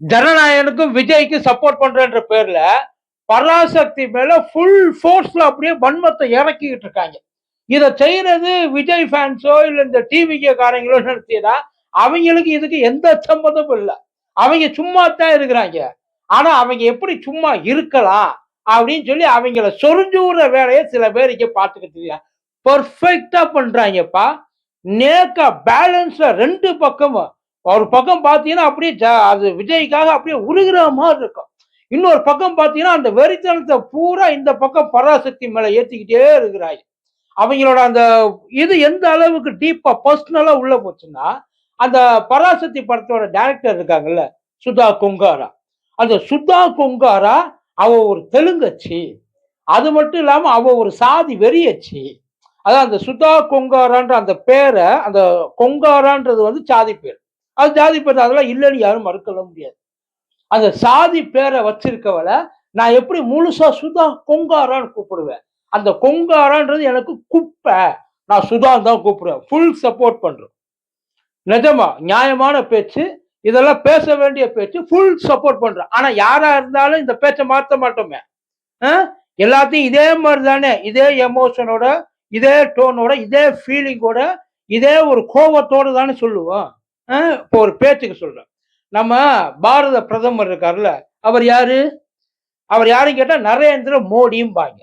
ஜனநாயகனுக்கும் விஜய்க்கும் சப்போர்ட் பண்றன்ற பேர்ல பராசக்தி மேல ஃபுல் ஃபோர்ஸ்ல அப்படியே வன்மத்தை இறக்கிக்கிட்டு இருக்காங்க. இதை செய்யறது விஜய் ஃபேன்ஸோ இல்ல இந்த டிவிகே காரங்களோ நடத்தினா அவங்களுக்கு இதுக்கு எந்த சம்மந்தமும் இல்லை. அவங்க சும்மா தான் இருக்கிறாங்க. ஆனா அவங்க எப்படி சும்மா இருக்கலாம் அப்படின்னு சொல்லி அவங்கள சொரிஞ்சு விடுற வேலையை சில பேர் இங்க பார்த்துக்கிட்டு பர்ஃபெக்டா பண்றாங்கப்பா. நேக்கா பேலன்ஸ்ல ரெண்டு பக்கமும் ஒரு பக்கம் பார்த்தீங்கன்னா அப்படியே அது விஜய்க்காக அப்படியே உருகிற மாதிரி இருக்கும். இன்னொரு பக்கம் பார்த்தீங்கன்னா அந்த வெறித்தனத்தை பூரா இந்த பக்கம் பராசக்தி மேலே ஏற்றிக்கிட்டே இருக்கிறாய். அவங்களோட அந்த இது எந்த அளவுக்கு டீப்பாக பர்சனலாக உள்ளே போச்சுன்னா அந்த பராசக்தி படத்தோட டைரக்டர் இருக்காங்கல்ல சுதா கொங்காரா. அந்த சுதா கொங்காரா அவ ஒரு தெலுங்கச்சி அது மட்டும் இல்லாமல் அவ ஒரு சாதி வெறியச்சி அதான் அந்த சுதா கொங்காரான்ற அந்த பேரை அந்த கொங்காரான்றது வந்து சாதி பேர். அது ஜாதி பேர் அதெல்லாம் இல்லைன்னு யாரும் மறுக்கல முடியாது. அந்த சாதி பேரை வச்சிருக்கவளை நான் எப்படி முழுசா சுதா கொங்காரான்னு கூப்பிடுவேன். அந்த கொங்காரான்றது எனக்கு குப்பை. நான் சுதா தான் கூப்பிடுவேன். ஃபுல் சப்போர்ட் பண்றேன் நிஜமா நியாயமான பேச்சு. இதெல்லாம் பேச வேண்டிய பேச்சு. ஃபுல் சப்போர்ட் பண்றேன் ஆனா யாரா இருந்தாலும் இந்த பேச்சை மாத்த மாட்டோமே. ஆ? எல்லாத்தையும் இதே மாதிரி தானே இதே எமோஷனோட இதே டோனோட இதே ஃபீலிங்கோட இதே ஒரு கோபத்தோடு தானே சொல்லுவோம். இப்போ ஒரு பேச்சுக்கு சொல்றேன். நம்ம பாரத பிரதமர் இருக்கார்ல அவர் யாரு? அவர் யாருன்னு கேட்டா நரேந்திர மோடியும்பாங்க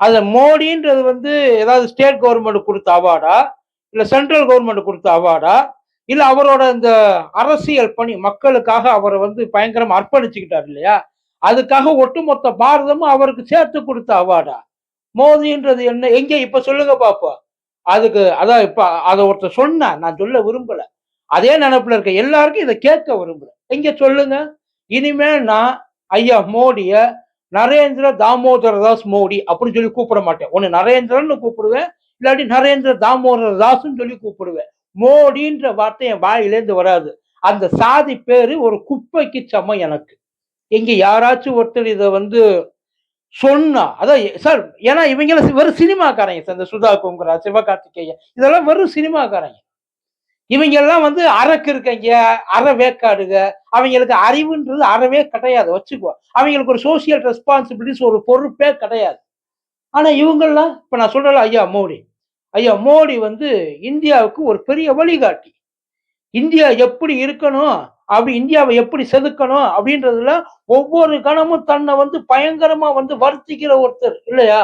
அது மோடின்றது வந்து ஏதாவது ஸ்டேட் கவர்மெண்ட் கொடுத்த அவார்டா இல்ல சென்ட்ரல் கவர்மெண்ட் கொடுத்த அவார்டா இல்ல அவரோட இந்த அரசியல் பணி மக்களுக்காக அவரை வந்து பயங்கரமாக அர்ப்பணிச்சுக்கிட்டார் இல்லையா? அதுக்காக ஒட்டுமொத்த பாரதமும் அவருக்கு சேர்த்து கொடுத்த அவார்டா மோதின்றது என்ன? எங்கே? இப்ப சொல்லுங்க பாப்போம். அதுக்கு அதான் இப்போ அதை ஒருத்தர் சொன்னேன் நான் சொல்ல விரும்பல. அதே நினப்பில் இருக்க எல்லாருக்கும் இதை கேட்க விரும்புகிறேன் எங்க சொல்லுங்க. இனிமே நான் ஐயா மோடிய நரேந்திர தாமோதர தாஸ் மோடி அப்படின்னு சொல்லி கூப்பிட மாட்டேன். ஒன்னு நரேந்திரன்னு கூப்பிடுவேன் இல்லாட்டி நரேந்திர தாமோதர தாஸ்ன்னு சொல்லி கூப்பிடுவேன். மோடின்ற வார்த்தை என் வாயிலேருந்து வராது. அந்த சாதி பேரு ஒரு குப்பைக்கு சமம் எனக்கு. இங்கே யாராச்சும் ஒருத்தர் இதை வந்து சொன்னா அதான் சார் ஏன்னா இவங்க வெறும் சினிமாக்காரங்க சார் இந்த சுதா கொங்குரா சிவகார்த்திகேயன் இதெல்லாம் வெறும் சினிமாக்காரங்க. இவங்க எல்லாம் வந்து அறக்கு இருக்கங்க அற வேக்காடுங்க அவங்களுக்கு அறிவுன்றது அறவே கிடையாது வச்சுக்கோ. அவங்களுக்கு ஒரு சோசியல் ரெஸ்பான்சிபிலிட்டிஸ் ஒரு பொறுப்பே கிடையாது. ஆனா இவங்கெல்லாம் இப்ப நான் சொல்றேன் ஐயா மோடி. ஐயா மோடி வந்து இந்தியாவுக்கு ஒரு பெரிய வழிகாட்டி. இந்தியா எப்படி இருக்கணும் அப்படி இந்தியாவை எப்படி செதுக்கணும் அப்படின்றதுல ஒவ்வொரு கணமும் தன்னை வந்து பயங்கரமா வந்து வருத்திக்கிற ஒருத்தர் இல்லையா?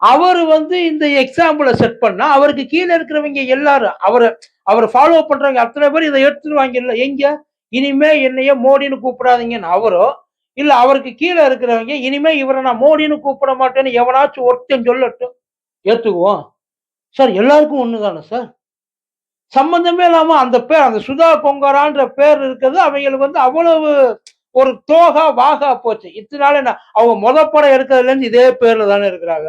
அவர் வந்து இந்த எக்ஸாம்பிளை செட் பண்ணா அவருக்கு கீழே இருக்கிறவங்க எல்லாரும் அவரை அவரை ஃபாலோ பண்றவங்க அத்தனை பேர் இதை எடுத்துருவாங்க இல்ல எங்க? இனிமே என்னைய மோடின்னு கூப்பிடாதீங்கன்னு அவரோ? இல்ல அவருக்கு கீழே இருக்கிறவங்க இனிமே இவரை நான் மோடின்னு கூப்பிட மாட்டேன்னு எவனாச்சும் ஒருத்தன் சொல்லட்டும். ஏத்துக்குவோம். சார் எல்லாருக்கும் ஒண்ணுதானே சார்? சம்பந்தமே இல்லாம அந்த பேர் அந்த சுதா கொங்கரான்ற பேர் இருக்கிறது அவங்களுக்கு வந்து அவ்வளவு ஒரு தோகா வாகா போச்சு. இத்தனால என்ன அவங்க முத படம் எடுக்கிறதுல இருந்து இதே பேர்ல தானே இருக்கிறாங்க.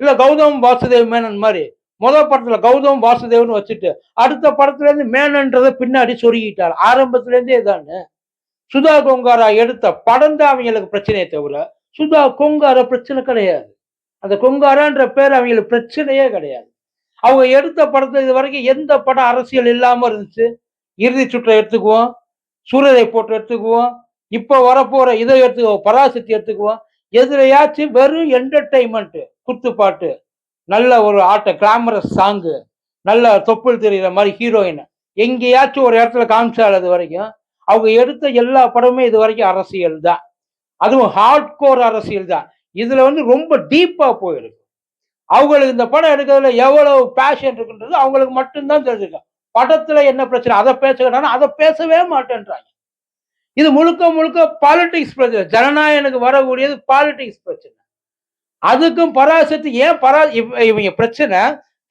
இல்ல கௌதம் வாசுதேவ் மேனன் மாதிரி. முதல் படத்துல கௌதம் வாசுதேவன் வச்சுட்டு அடுத்த படத்துல இருந்து மேனன்றதை பின்னாடி சொருகிட்டார். ஆரம்பத்துல இருந்தே தானே சுதா கொங்காரா எடுத்த படம் தான் அவங்களுக்கு பிரச்சனையே தவிர சுதா கொங்காரா பிரச்சனை கிடையாது. அந்த கொங்காரான்ற பேர் அவங்களுக்கு பிரச்சனையே கிடையாது. அவங்க எடுத்த படத்துல இது வரைக்கும் எந்த படம் அரசியல் இல்லாம இருந்துச்சு? இறுதி சுற்றை எடுத்துக்குவோம் சூரரை போட்டு எடுத்துக்குவோம் இப்போ வரப்போற இதை எடுத்துக்குவோம் பராசக்தி எடுத்துக்குவோம். எதிரையாச்சும் வெறும் என்டர்டைன்மெண்ட் குத்துப்பாட்டு. நல்ல ஒரு ஆட்ட கிளாமரஸ் சாங்கு நல்ல தொப்புள் தெரியுற மாதிரி ஹீரோயின் எங்கேயாச்சும் ஒரு இடத்துல காமிச்சால் அது வரைக்கும் அவங்க எடுத்த எல்லா படமுமே இது வரைக்கும் அரசியல் தான். அதுவும் ஹார்ட் கோர் அரசியல் தான். இதுல வந்து ரொம்ப டீப்பா போயிருக்கு. அவங்களுக்கு இந்த படம் எடுக்கிறதுல எவ்வளவு பேஷன் இருக்குன்றது அவங்களுக்கு மட்டும்தான் தெரிஞ்சிருக்கும். படத்துல என்ன பிரச்சனை அதை பேசுகிறானா அதை பேசவே மாட்டேன்றாங்க. இது முழுக்க முழுக்க பாலிடிக்ஸ் பிரச்சனை. ஜனநாயகனுக்கு வரக்கூடியது பாலிடிக்ஸ் பிரச்சனை. அதுக்கும் பராசக்தி ஏன் பரா இவ- இவங்க பிரச்சனை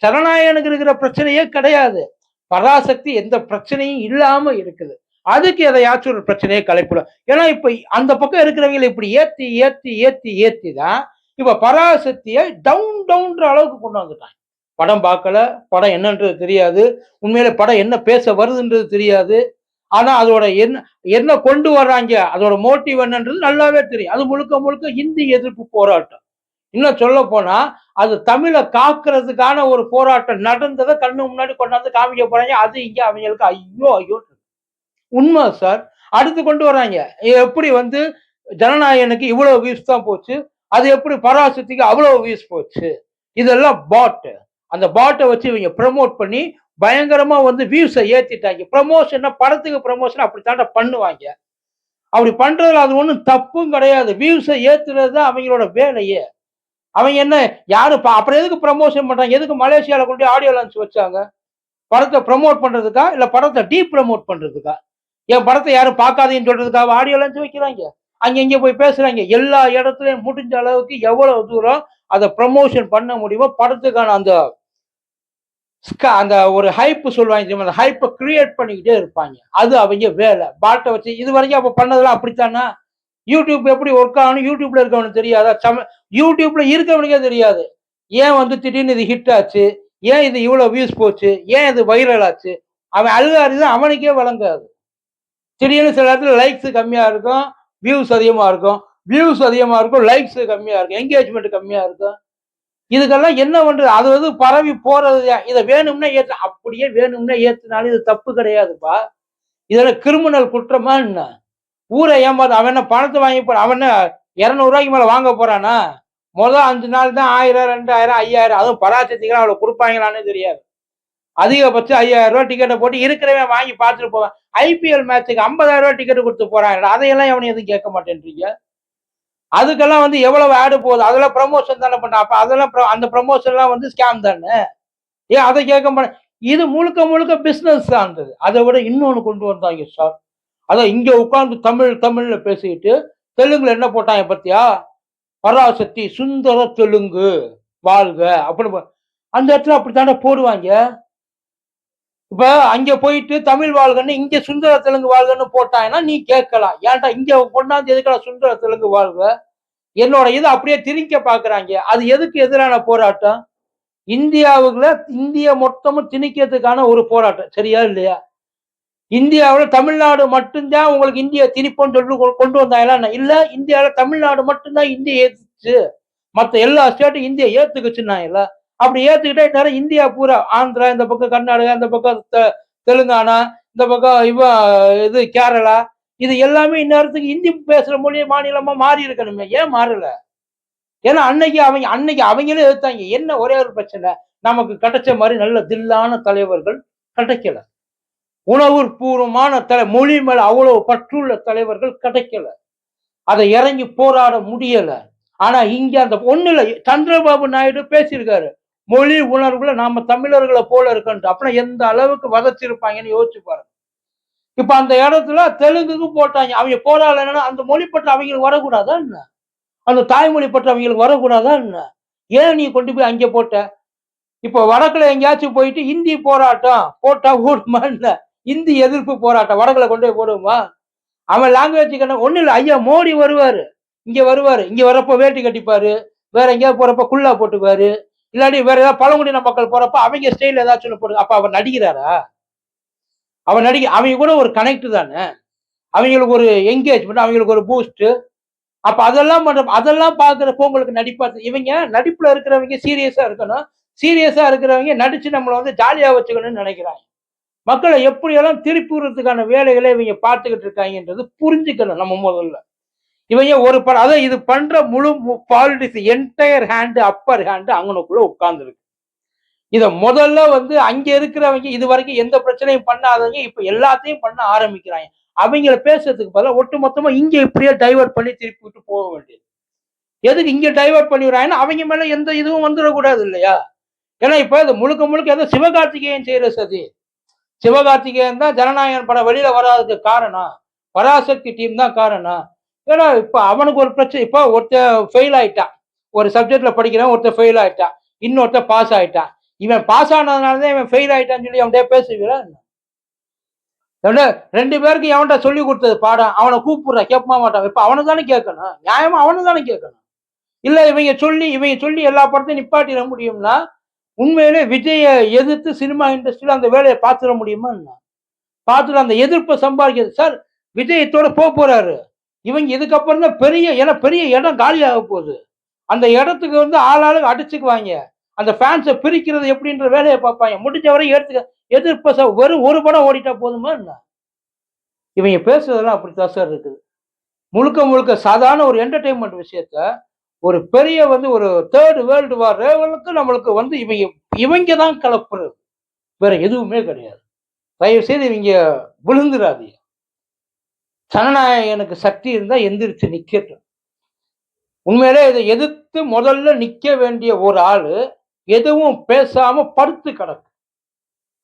சரணாயனுக்கு இருக்கிற பிரச்சனையே கிடையாது. பராசக்தி எந்த பிரச்சனையும் இல்லாம இருக்குது. அதுக்கு எதையாச்சும் ஒரு பிரச்சனையை கலைப்பிடும். ஏன்னா இப்ப அந்த பக்கம் இருக்கிறவங்களை இப்படி ஏத்தி ஏத்தி ஏத்தி ஏத்தி தான் இப்ப பராசக்தியை டவுன் டவுன்ற அளவுக்கு கொண்டு வந்துட்டாங்க. படம் பார்க்கல படம் என்னன்றது தெரியாது. உண்மையில படம் என்ன பேச வருதுன்றது தெரியாது. ஆனா அதோட என்ன என்ன கொண்டு வர்றாங்க அதோட மோட்டிவ் என்னன்றது நல்லாவே தெரியும். அது முழுக்க முழுக்க இந்தி எதிர்ப்பு போராட்டம். இன்னும் சொல்ல போனா அது தமிழை காக்குறதுக்கான ஒரு போராட்டம் நடந்ததை கண்ணு முன்னாடி கொண்டாந்து காமிக்க போறாங்க. அது இங்க அவங்களுக்கு ஐயோ ஐயோ. உண்மை சார். அடுத்து கொண்டு வராங்க. எப்படி வந்து ஜனநாயகனுக்கு இவ்வளவு வியூஸ் தான் போச்சு. அது எப்படி பராசக்திக்கு அவ்வளவு வியூஸ் போச்சு. இதெல்லாம் பாட்டு அந்த பாட்டை வச்சு இவங்க ப்ரமோட் பண்ணி பயங்கரமா வந்து வியூஸை ஏத்திட்டாங்க. ப்ரமோஷன் படத்துக்கு ப்ரமோஷன் அப்படித்தாண்ட பண்ணுவாங்க. அப்படி பண்றதுல அது ஒன்றும் தப்பும் கிடையாது. வியூஸை ஏத்துறது தான் அவங்களோட வேலையே. அவங்க என்ன யாரு பா- அப்புறம் எதுக்கு ப்ரமோஷன் பண்றாங்க? எதுக்கு மலேசியாவில் கொண்டு ஆடியோ லான்ச் வச்சாங்க? படத்தை ப்ரமோட் பண்றதுக்கா? இல்ல படத்தை டீ ப்ரமோட் பண்றதுக்கா? என் படத்தை யாரும் பார்க்காதீங்கன்னு சொல்றதுக்காக ஆடியோ லான்ச் வைக்கிறாங்க. அங்க இங்க போய் பேசுறாங்க. எல்லா இடத்துலயும் முடிஞ்ச அளவுக்கு எவ்வளவு தூரம் அதை ப்ரமோஷன் பண்ண முடியுமோ படத்துக்கான அந்த ஸ்க- அந்த ஒரு ஹைப் சொல்லுவாங்க அந்த ஹைப்பை கிரியேட் பண்ணிக்கிட்டே இருப்பாங்க. அது அவங்க வேலை. பாட்டை வச்சு இது வரைக்கும் அப்போ பண்ணதெல்லாம் அப்படித்தானா? யூடியூப் எப்படி ஒர்க் ஆகணும் யூடியூப்ல இருக்கவனுக்கு தெரியாதா? சம யூடியூப்ல இருக்கவனுக்கே தெரியாது. ஏன் வந்து திடீர்னு இது ஹிட் ஆச்சு? ஏன் இது இவ்வளவு வியூஸ் போச்சு? ஏன் இது வைரல் ஆச்சு? அவன் அழுகாரிதான் அவனுக்கே வழங்காது. திடீர்னு சில இடத்துல லைக்ஸ் கம்மியா இருக்கும் வியூஸ் அதிகமா இருக்கும். வியூஸ் அதிகமா இருக்கும் லைக்ஸ் கம்மியா இருக்கும். என்கேஜ்மெண்ட் கம்மியா இருக்கும். இதுக்கெல்லாம் என்ன பண்றது? அது வந்து பரவி போறது இதை வேணும்னா ஏற்ற அப்படியே வேணும்னா ஏற்றினாலும் இது தப்பு கிடையாதுப்பா. இதெல்லாம் கிரிமினல் குற்றமா என்ன? ஊரை ஏமாத்து அவன் என்ன பணத்தை வாங்கி போற அவன் என்ன மேலே வாங்க போறானா? முதல் அஞ்சு நாள் தான் ஆயிரம் ரெண்டாயிரம் ஐயாயிரம். அதுவும் பராசக்திகள் அவளை கொடுப்பாங்களான்னு தெரியாது. அதிகபட்சம் ஐயாயிரம் ரூபா டிக்கெட்டை போட்டு இருக்கிறவன் வாங்கி பார்த்துட்டு போவேன். ஐபிஎல் மேட்சுக்கு ஐம்பதாயிரம் ரூபா டிக்கெட் கொடுத்து போறாங்க அதையெல்லாம் எவனையும் எதுவும் கேட்க மாட்டேன்றீங்க? அதுக்கெல்லாம் வந்து எவ்வளவு ஆடு போகுது? அதெல்லாம் ப்ரமோஷன் தானே பண்றான் அப்ப அதெல்லாம் அந்த ப்ரமோஷன்லாம் வந்து ஸ்கேம் தானே? ஏன் அதை கேட்க மாட்டேன்? இது முழுக்க முழுக்க பிஸ்னஸ் தான் இருந்தது. அதை விட இன்னொன்னு கொண்டு வந்தாங்க சார் அதான் இங்க உட்கார்ந்து தமிழ் தமிழ்ல பேசிக்கிட்டு தெலுங்குல என்ன போட்டாங்க பத்தியா? பராசக்தி சுந்தர தெலுங்கு வாழ்க அப்படின்னு அந்த இடத்துல அப்படித்தானே போடுவாங்க? இப்ப அங்க போயிட்டு தமிழ் வாழ்கன்னு இங்க சுந்தர தெலுங்கு வாழ்கன்னு போட்டாங்கன்னா நீ கேட்கலாம். ஏன்டா இங்க கொண்டாந்து எதுக்கடா சுந்தர தெலுங்கு வாழ்க? என்னோட இதை அப்படியே திணிக்க பாக்குறாங்க. அது எதுக்கு எதிரான போராட்டம்? இந்தியாவுக்குள்ள இந்திய மொத்தமும் திணிக்கிறதுக்கான ஒரு போராட்டம். சரியா இல்லையா? இந்தியாவில் தமிழ்நாடு மட்டும்தான் உங்களுக்கு இந்திய திணிப்போன்னு சொல்லி கொ- கொண்டு வந்தாங்களா? என்ன? இல்ல இந்தியாவுல தமிழ்நாடு மட்டும்தான் இந்திய ஏத்துச்சு. மற்ற எல்லா ஸ்டேட்டும் இந்திய இல்லை அப்படி ஏத்துக்கிட்டே நேரம் இந்தியா பூரா ஆந்திரா இந்த பக்கம் கர்நாடகா இந்த பக்கம் தெ- தெலுங்கானா இந்த பக்கம் இவ இது கேரளா இது எல்லாமே இந்நேரத்துக்கு இந்தி பேசுற மொழி மாநிலமா மாறி இருக்கணுமே. ஏன் மாறல? ஏன்னா அன்னைக்கு அவங்க அன்னைக்கு அவங்களே எடுத்தாங்க என்ன ஒரே ஒரு பிரச்சனை? நமக்கு கிடைச்ச மாதிரி நல்ல தில்லான தலைவர்கள் கிடைக்கல. உணவு பூர்வமான தலை மொழி மேல அவ்வளவு பற்றுள்ள தலைவர்கள் கிடைக்கல. அதை இறங்கி போராட முடியல. ஆனா இங்க அந்த ஒண்ணுல சந்திரபாபு நாயுடு பேசியிருக்காரு. மொழி உணர்வுல நாம தமிழர்களை போல இருக்கன்ட்டு. அப்படின்னா எந்த அளவுக்கு வதச்சிருப்பாங்கன்னு யோசிச்சு பாருங்க. இப்ப அந்த இடத்துல தெலுங்குக்கு போட்டாங்க. அவங்க போராடலைன்னா அந்த மொழி பற்றி அவங்களுக்கு வரக்கூடாதா என்ன? அந்த தாய்மொழி பற்றி அவங்களுக்கு வரக்கூடாதா என்ன? ஏன் நீ கொண்டு போய் அங்கே போட்ட? இப்போ வடக்குல எங்கேயாச்சும் போயிட்டு இந்தி போராட்டம் போட்டா ஓடுமா இல்லை இந்தி எதிர்ப்பு போராட்டம் வடக்குல கொண்டு போய் போடுமா அவன் லாங்குவேஜ் கண்ண ஒண்ணு இல்ல. ஐயா மோடி வருவாரு. இங்க வருவாரு. இங்க வரப்ப வேட்டி கட்டிப்பாரு. வேற எங்கேயாவது போறப்ப குல்லா போட்டுக்குவாரு. இல்லாட்டி வேற ஏதாவது பழங்குடியின மக்கள் போறப்ப அவங்க ஸ்டைல ஏதாச்சும் சொல்ல போடு அப்ப அவர் நடிக்கிறாரா? அவன் நடிக்க அவங்க கூட ஒரு கனெக்ட் தானே? அவங்களுக்கு ஒரு என்கேஜ்மெண்ட் அவங்களுக்கு ஒரு பூஸ்ட் அப்ப அதெல்லாம் பண்ற அதெல்லாம் பாக்குறப்போ உங்களுக்கு நடிப்பா இவங்க நடிப்புல இருக்கிறவங்க சீரியஸா இருக்கணும். சீரியஸா இருக்கிறவங்க நடிச்சு நம்மளை வந்து ஜாலியா வச்சுக்கணும்னு நினைக்கிறாங்க. மக்களை எப்படியெல்லாம் திருப்பி விடுறதுக்கான வேலைகளை இவங்க பார்த்துக்கிட்டு இருக்காங்கன்றது புரிஞ்சுக்கணும் நம்ம முதல்ல. இவங்க ஒரு ப அதான் இது பண்ற முழு politics entire hand upper hand அங்கனுக்குள்ள உட்கார்ந்துருக்கு. இத முதல்ல வந்து அங்க இருக்கிறவங்க இது வரைக்கும் எந்த பிரச்சனையும் பண்ணாதவங்க இப்ப எல்லாத்தையும் பண்ண ஆரம்பிக்கிறாங்க. அவங்கள பேசுறதுக்கு பதிலா ஒட்டு மொத்தமா இங்க இப்படியே டைவர்ட் பண்ணி திருப்பி விட்டு போக வேண்டியது. எதுக்கு இங்க டைவர்ட் பண்ணிடுறாங்கன்னா அவங்க மேல எந்த இதுவும் வந்துடக்கூடாது இல்லையா? ஏன்னா இப்ப இது முழுக்க முழுக்க ஏதோ சிவகார்த்திகேயன் செய்யற சதி. சிவகார்த்திகேயன் தான் ஜனநாயகன் படம் வெளியில வராதுக்கு காரணம். பராசக்தி டீம் தான் காரணம். ஏன்னா இப்போ அவனுக்கு ஒரு பிரச்சனை இப்போ ஒருத்தன் ஃபெயில் ஆயிட்டான். ஒரு சப்ஜெக்ட்ல படிக்கிறவன் ஒருத்தர் ஃபெயில் ஆயிட்டான். இன்னொருத்தர் பாஸ் ஆயிட்டான். இவன் பாஸ் ஆனதுனால தான் இவன் ஃபெயில் ஆயிட்டான்னு சொல்லி அவன்கிட்ட பேசுவீரா ரெண்டு பேருக்கு எவன்கிட்ட சொல்லி கொடுத்தது பாடம்? அவனை கூப்பிடுறான் கேட்க மாட்டான். இப்ப அவனை தானே கேட்கணும்? நியாயமா அவனு தானே கேட்கணும்? இல்ல இவங்க சொல்லி இவங்க சொல்லி எல்லா படத்தையும் நிப்பாட்டிட முடியும்னா உண்மையிலே விஜயை எதிர்த்து சினிமா இண்டஸ்ட்ரியில் அந்த வேலையை பார்த்துட முடியுமா என்ன? பார்த்துட்டு அந்த எதிர்ப்பை சம்பாதிக்கிறது. சார் விஜயத்தோட போக போறாரு. இவங்க இதுக்கப்புறம் தான் பெரிய ஏன்னா பெரிய இடம் காலியாக போகுது. அந்த இடத்துக்கு வந்து ஆளாளுக்கு அடிச்சுக்குவாங்க. அந்த ஃபேன்ஸை பிரிக்கிறது எப்படின்ற வேலையை பார்ப்பாங்க. முடிஞ்ச வரை எடுத்துக்க எதிர்ப்ப ச- வெறும் ஒரு படம் ஓடிட்டா போதுமா என்ன? இவங்க பேசுறதெல்லாம் அப்படித்தான் சார் இருக்குது. முழுக்க முழுக்க சாதாரண ஒரு என்டர்டெயின்மெண்ட் விஷயத்த ஒரு பெரிய வந்து ஒரு தேர்ட் வேர்ல்டு வார் லெவலுக்கு நம்மளுக்கு வந்து இவங்க இவங்க தான் கலப்புறது வேற எதுவுமே கிடையாது. தயவு செய்து இவங்க விழுந்துடாதீங்க ஜனநாயகனுக்கு சக்தி இருந்தால் எந்திரிச்சு நிற்கட்டும் உண்மையிலே இதை எதிர்த்து முதல்ல நிற்க வேண்டிய ஒரு ஆள் எதுவும் பேசாமல் படுத்து கிடக்கு.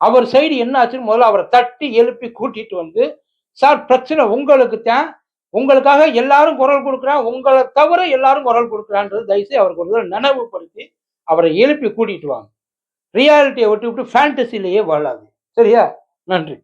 அவர் சைடு என்ன ஆச்சுன்னு முதல்ல அவரை தட்டி எழுப்பி கூட்டிட்டு வந்து சார் பிரச்சனை உங்களுக்கு தான் உங்களுக்காக எல்லாரும் குரல் கொடுக்குறான் உங்களை தவிர எல்லாரும் குரல் கொடுக்குறான்றது தயவுசெய்து அவருக்கு ஒரு நினைவுபடுத்தி அவரை எழுப்பி கூட்டிட்டு வாங்க. ரியாலிட்டியை விட்டு விட்டு ஃபேண்டசிலேயே வாழாது சரியா? நன்றி.